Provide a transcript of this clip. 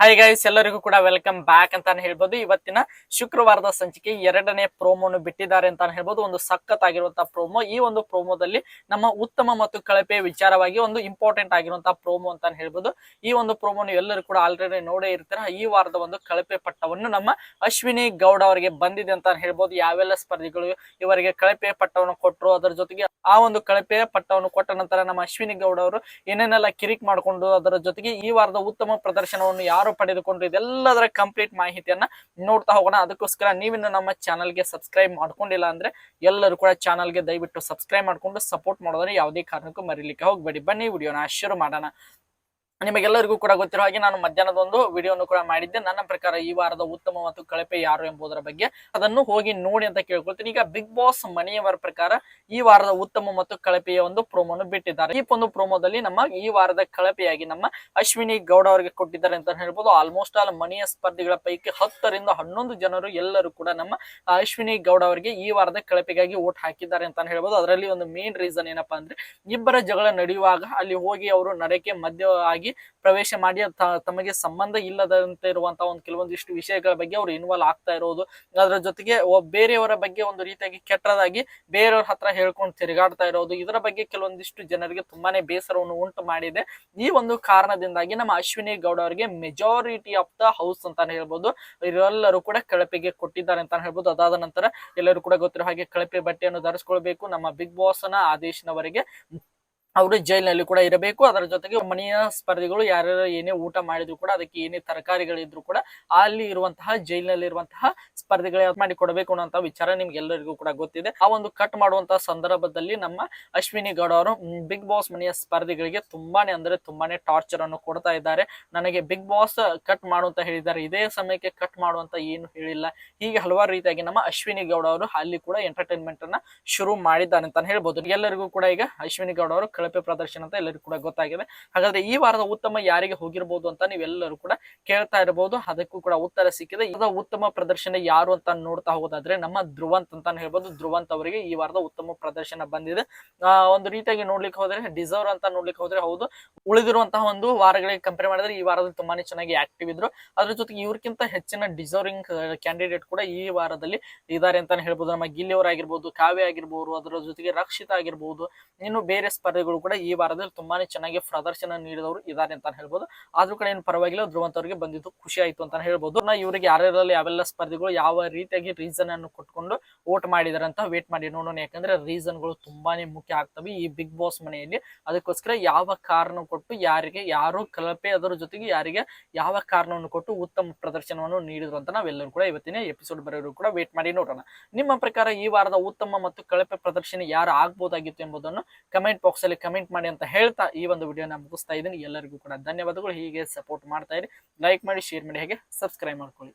Hi guys ಎಲ್ಲರಿಗೂ ಕೂಡ welcome back ಅಂತಾನೆ ಹೇಳ್ಬೋದು. ಇವತ್ತಿನ ಶುಕ್ರವಾರದ ಸಂಚಿಕೆ ಎರಡನೇ ಪ್ರೋಮೋನು ಬಿಟ್ಟಿದ್ದಾರೆ ಅಂತಾನೆ ಹೇಳ್ಬೋದು. ಒಂದು ಸಖತ್ ಆಗಿರುವಂತಹ ಪ್ರೋಮೋ ಈ ಒಂದು ಪ್ರೋಮೋದಲ್ಲಿ ನಮ್ಮ ಉತ್ತಮ ಮತ್ತು ಕಳಪೆ ವಿಚಾರವಾಗಿ ಒಂದು ಇಂಪಾರ್ಟೆಂಟ್ ಆಗಿರುವಂತಹ ಪ್ರೋಮೋ ಅಂತಾನೆ ಹೇಳ್ಬೋದು. ಈ ಒಂದು ಪ್ರೋಮೋನು ಎಲ್ಲರೂ ಕೂಡ ಆಲ್ರೆಡಿ ನೋಡೇ ಇರ್ತಾರೆ. ಈ ವಾರದ ಒಂದು ಕಳಪೆ ಪಟ್ಟವನ್ನು ನಮ್ಮ ಅಶ್ವಿನಿ ಗೌಡ ಅವರಿಗೆ ಬಂದಿದೆ ಅಂತ ಹೇಳ್ಬೋದು. ಯಾವೆಲ್ಲ ಸ್ಪರ್ಧಿಗಳು ಇವರಿಗೆ ಕಳಪೆ ಪಟ್ಟವನ್ನು ಕೊಟ್ಟರು ಅದರ ಜೊತೆಗೆ ಆ ಒಂದು ಕಳಪೆ ಪಟ್ಟವನ್ನು ಕೊಟ್ಟ ನಂತರ ನಮ್ಮ ಅಶ್ವಿನಿ ಗೌಡ ಅವರು ಏನೇನೆಲ್ಲ ಕಿರಿಕ್ ಮಾಡಿಕೊಂಡು ಅದರ ಜೊತೆಗೆ ಈ ವಾರದ ಉತ್ತಮ ಪ್ರದರ್ಶನವನ್ನು ಯಾರು ಪಡೆದುಕೊಂಡು ಇದೆಲ್ಲದರ ಕಂಪ್ಲೀಟ್ ಮಾಹಿತಿಯನ್ನ ನೋಡ್ತಾ ಹೋಗೋಣ. ಅದಕ್ಕೋಸ್ಕರ ನೀವಿನ್ನು ನಮ್ಮ ಚಾನಲ್ಗೆ ಸಬ್ಸ್ಕ್ರೈಬ್ ಮಾಡ್ಕೊಂಡಿಲ್ಲ ಅಂದ್ರೆ ಎಲ್ಲರೂ ಕೂಡ ಚಾನಲ್ಗೆ ದಯವಿಟ್ಟು ಸಬ್ಸ್ಕ್ರೈಬ್ ಮಾಡ್ಕೊಂಡು ಸಪೋರ್ಟ್ ಮಾಡೋದ್ರೆ ಯಾವುದೇ ಕಾರಣಕ್ಕೂ ಮರಿಲಿಕ್ಕೆ ಹೋಗ್ಬೇಡಿ. ಬನ್ನಿ, ವಿಡಿಯೋನ ಶುರು ಮಾಡೋಣ. ನಿಮಗೆಲ್ಲರಿಗೂ ಕೂಡ ಗೊತ್ತಿರೋ ಹಾಗೆ ನಾನು ಮಧ್ಯಾಹ್ನದ ಒಂದು ವಿಡಿಯೋನು ಕೂಡ ಮಾಡಿದ್ದೆ. ನನ್ನ ಪ್ರಕಾರ ಈ ವಾರದ ಉತ್ತಮ ಮತ್ತು ಕಳಪೆ ಯಾರು ಎಂಬುದರ ಬಗ್ಗೆ ಅದನ್ನು ಹೋಗಿ ನೋಡಿ ಅಂತ ಕೇಳ್ಕೊಳ್ತೀನಿ. ಈಗ ಬಿಗ್ ಬಾಸ್ ಮನೆಯವರ ಪ್ರಕಾರ ಈ ವಾರದ ಉತ್ತಮ ಮತ್ತು ಕಳಪೆಯ ಒಂದು ಪ್ರೋಮೋನು ಬಿಟ್ಟಿದ್ದಾರೆ. ಈ ಒಂದು ಪ್ರೋಮೋದಲ್ಲಿ ನಮ್ಮ ಈ ವಾರದ ಕಳಪೆಯಾಗಿ ನಮ್ಮ ಅಶ್ವಿನಿ ಗೌಡ ಅವರಿಗೆ ಕೊಟ್ಟಿದ್ದಾರೆ ಅಂತ ಹೇಳ್ಬೋದು. ಆಲ್ಮೋಸ್ಟ್ ಆಲ್ ಮನೆಯ ಸ್ಪರ್ಧಿಗಳ ಪೈಕಿ ಹತ್ತರಿಂದ ಹನ್ನೊಂದು ಜನರು ಎಲ್ಲರೂ ಕೂಡ ನಮ್ಮ ಅಶ್ವಿನಿ ಗೌಡ ಅವರಿಗೆ ಈ ವಾರದ ಕಳಪೆಗಾಗಿ ಓಟ್ ಹಾಕಿದ್ದಾರೆ ಅಂತ ಹೇಳ್ಬೋದು. ಅದರಲ್ಲಿ ಒಂದು ಮೇನ್ ರೀಸನ್ ಏನಪ್ಪಾ ಅಂದ್ರೆ ಇಬ್ಬರ ಜಗಳ ನಡೆಯುವಾಗ ಅಲ್ಲಿ ಹೋಗಿ ಅವರು ನಡೆಕೆ ಮಧ್ಯ ಆಗಿ ಪ್ರವೇಶ ಮಾಡಿ ತಮಗೆ ಸಂಬಂಧ ಇಲ್ಲದಂತೆ ಇರುವಂತಹ ಒಂದು ಕೆಲವೊಂದಿಷ್ಟು ವಿಷಯಗಳ ಬಗ್ಗೆ ಅವರು ಇನ್ವಾಲ್ವ್ ಆಗ್ತಾ ಇರೋದು. ಅದರ ಜೊತೆಗೆ ಬೇರೆಯವರ ಬಗ್ಗೆ ಒಂದು ರೀತಿಯಾಗಿ ಕೆಟ್ಟದಾಗಿ ಬೇರೆಯವ್ರ ಹತ್ರ ಹೇಳ್ಕೊಂಡು ತಿರುಗಾಡ್ತಾ ಇರೋದು. ಇದರ ಬಗ್ಗೆ ಕೆಲವೊಂದಿಷ್ಟು ಜನರಿಗೆ ತುಂಬಾನೇ ಬೇಸರವನ್ನು ಉಂಟು ಮಾಡಿದೆ. ಈ ಒಂದು ಕಾರಣದಿಂದಾಗಿ ನಮ್ಮ ಅಶ್ವಿನಿ ಗೌಡ ಅವರಿಗೆ ಮೆಜಾರಿಟಿ ಆಫ್ ದ ಹೌಸ್ ಅಂತಾನೆ ಹೇಳ್ಬೋದು. ಇವರೆಲ್ಲರೂ ಕೂಡ ಕಳಪೆಗೆ ಕೊಟ್ಟಿದ್ದಾರೆ ಅಂತಾನೆ ಹೇಳ್ಬೋದು. ಅದಾದ ನಂತರ ಎಲ್ಲರೂ ಕೂಡ ಗೊತ್ತಿರೋ ಹಾಗೆ ಕಳಪೆ ಬಟ್ಟೆಯನ್ನು ಧರಿಸ್ಕೊಳ್ಬೇಕು. ನಮ್ಮ ಬಿಗ್ ಬಾಸ್ನ ಆದೇಶನವರೆಗೆ ಅವರು ಜೈಲಿನಲ್ಲಿ ಕೂಡ ಇರಬೇಕು. ಅದರ ಜೊತೆಗೆ ಮನೆಯ ಸ್ಪರ್ಧಿಗಳು ಯಾರ್ಯಾರು ಏನೇ ಊಟ ಮಾಡಿದ್ರು ಕೂಡ ಅದಕ್ಕೆ ಏನೇ ತರಕಾರಿಗಳಿದ್ರು ಕೂಡ ಅಲ್ಲಿ ಇರುವಂತಹ ಜೈಲಿನಲ್ಲಿ ಇರುವಂತಹ ಸ್ಪರ್ಧಿಗಳು ಮಾಡಿ ಕೊಡಬೇಕು ಅನ್ನೋಂತ ವಿಚಾರ ನಿಮ್ಗೆ ಎಲ್ಲರಿಗೂ ಕೂಡ ಗೊತ್ತಿದೆ. ಆ ಒಂದು ಕಟ್ ಮಾಡುವಂತಹ ಸಂದರ್ಭದಲ್ಲಿ ನಮ್ಮ ಅಶ್ವಿನಿ ಗೌಡ ಅವರು ಬಿಗ್ ಬಾಸ್ ಮನೆಯ ಸ್ಪರ್ಧಿಗಳಿಗೆ ತುಂಬಾನೇ ಅಂದ್ರೆ ತುಂಬಾನೇ ಟಾರ್ಚರ್ ಅನ್ನು ಕೊಡ್ತಾ ಇದ್ದಾರೆ. ನನಗೆ ಬಿಗ್ ಬಾಸ್ ಕಟ್ ಮಾಡುವಂತ ಹೇಳಿದ್ದಾರೆ. ಇದೇ ಸಮಯಕ್ಕೆ ಕಟ್ ಮಾಡುವಂತ ಏನು ಹೇಳಿಲ್ಲ. ಹೀಗೆ ಹಲವಾರು ರೀತಿಯಾಗಿ ನಮ್ಮ ಅಶ್ವಿನಿ ಗೌಡ ಅವರು ಅಲ್ಲಿ ಕೂಡ ಎಂಟರ್ಟೈನ್ಮೆಂಟ್ ಅನ್ನ ಶುರು ಮಾಡಿದ್ದಾರೆ ಅಂತ ಹೇಳ್ಬೋದು. ಎಲ್ಲರಿಗೂ ಕೂಡ ಈಗ ಅಶ್ವಿನಿ ಗೌಡ ಅವರು ಕಳಪೆ ಪ್ರದರ್ಶನ ಅಂತ ಎಲ್ಲರಿಗೂ ಕೂಡ ಗೊತ್ತಾಗಿದೆ. ಹಾಗಾದ್ರೆ ಈ ವಾರದ ಉತ್ತಮ ಯಾರಿಗೆ ಹೋಗಿರಬಹುದು ಅಂತ ನೀವೆಲ್ಲರೂ ಕೂಡ ಕೇಳ್ತಾ ಇರಬಹುದು ಅದಕ್ಕೂ ಕೂಡ ಉತ್ತರ ಸಿಕ್ಕಿದೆ. ಇದರ ಉತ್ತಮ ಪ್ರದರ್ಶನ ಯಾರು ಅಂತ ನೋಡ್ತಾ ಹೋಗೋದಾದ್ರೆ ನಮ್ಮ ಧ್ರುವಂತ್ ಅಂತಾನೆ ಹೇಳ್ಬೋದು. ಧ್ರುವಂತ್ ಅವರಿಗೆ ಈ ವಾರದ ಉತ್ತಮ ಪ್ರದರ್ಶನ ಬಂದಿದೆ. ಒಂದು ರೀತಿಯಾಗಿ ನೋಡ್ಲಿಕ್ಕೆ ಹೋದ್ರೆ ಡಿಸರ್ವ್ ಅಂತ ನೋಡ್ಲಿಕ್ಕೆ ಹೋದ್ರೆ ಹೌದು. ಉಳಿದಿರುವಂತಹ ಒಂದು ವಾರಗಳಿಗೆ ಕಂಪೇರ್ ಮಾಡಿದ್ರೆ ಈ ವಾರದಲ್ಲಿ ತುಂಬಾನೇ ಚೆನ್ನಾಗಿ ಆಕ್ಟಿವ್ ಇದ್ರು. ಅದ್ರ ಜೊತೆಗೆ ಇವ್ರಕ್ಕಿಂತ ಹೆಚ್ಚಿನ ಡಿಸರ್ವಿಂಗ್ ಕ್ಯಾಂಡಿಡೇಟ್ ಕೂಡ ಈ ವಾರದಲ್ಲಿ ಇದಾರೆ ಅಂತಾನೆ ಹೇಳ್ಬೋದು. ನಮ್ಮ ಗಿಲ್ಲಿಯವರಾಗಿರ್ಬೋದು, ಕಾವ್ಯ ಆಗಿರ್ಬೋದು, ಅದರ ಜೊತೆಗೆ ರಕ್ಷಿತ ಆಗಿರ್ಬೋದು, ಇನ್ನು ಬೇರೆ ಸ್ಪರ್ಧೆಗಳು ಕೂಡ ಈ ವಾರದಲ್ಲಿ ತುಂಬಾನೇ ಚೆನ್ನಾಗಿ ಪ್ರದರ್ಶನ ನೀಡಿದವರು ಇದ್ದಾರೆ ಅಂತ ಹೇಳ್ಬೋದು. ಆದ್ರೂ ಕಡೆ ಏನು ಪರವಾಗಿಲ್ಲ ಧ್ರುವಂತ ಅವರಿಗೆ ಬಂದಿದ್ದು ಖುಷಿ ಆಯ್ತು ಅಂತ ಹೇಳ್ಬೋದು. ನಾ ಇವರಿಗೆ ಯಾರ್ಯಾರಲ್ಲಿ ಯಾವೆಲ್ಲ ಸ್ಪರ್ಧಿಗಳು, ಯಾವ ರೀತಿಯಾಗಿ ರೀಸನ್ ಅನ್ನು ಕೊಟ್ಕೊಂಡು ವೋಟ್ ಮಾಡಿದಾರೆ ಅಂತ ವೇಟ್ ಮಾಡಿ ನೋಡೋಣ. ಯಾಕಂದ್ರೆ ರೀಸನ್ಗಳು ತುಂಬಾನೇ ಮುಖ್ಯ ಆಗ್ತವೆ ಈ ಬಿಗ್ ಬಾಸ್ ಮನೆಯಲ್ಲಿ. ಅದಕ್ಕೋಸ್ಕರ ಯಾವ ಕಾರಣ ಕೊಟ್ಟು ಯಾರಿಗೆ, ಯಾರು ಕಲಪೆ ಅದರ ಜೊತೆಗೆ ಯಾರಿಗೆ ಯಾವ ಕಾರಣವನ್ನು ಕೊಟ್ಟು ಉತ್ತಮ ಪ್ರದರ್ಶನವನ್ನು ನೀಡಿದ್ರು ಅಂತ ನಾವೆಲ್ಲರೂ ಕೂಡ ಇವತ್ತಿನ ಎಪಿಸೋಡ್ ಬರೋರು ಕೂಡ ವೇಟ್ ಮಾಡಿ ನೋಡೋಣ. ನಿಮ್ಮ ಪ್ರಕಾರ ಈ ವಾರದ ಉತ್ತಮ ಮತ್ತು ಕಳಪೆ ಪ್ರದರ್ಶನ ಯಾರು ಆಗ್ಬೋದಾಗಿತ್ತು ಎಂಬುದನ್ನು ಕಮೆಂಟ್ ಬಾಕ್ಸ್ ಅಲ್ಲಿ ಕಮೆಂಟ್ ಮಾಡಿ ಅಂತ ಹೇಳ್ತಾ ಈ ಒಂದು ವಿಡಿಯೋನ ಮುಗಿಸ್ತಾ ಇದ್ದೀನಿ. ಎಲ್ಲರಿಗೂ ಕೂಡ ಧನ್ಯವಾದಗಳು. ಹೀಗೆ ಸಪೋರ್ಟ್ ಮಾಡ್ತಾ ಇರಿ. ಲೈಕ್ ಮಾಡಿ ಶೇರ್ ಮಾಡಿ, ಹಾಗೆ ಸಬ್ಸ್ಕ್ರೈಬ್ ಮಾಡ್ಕೊಳ್ಳಿ.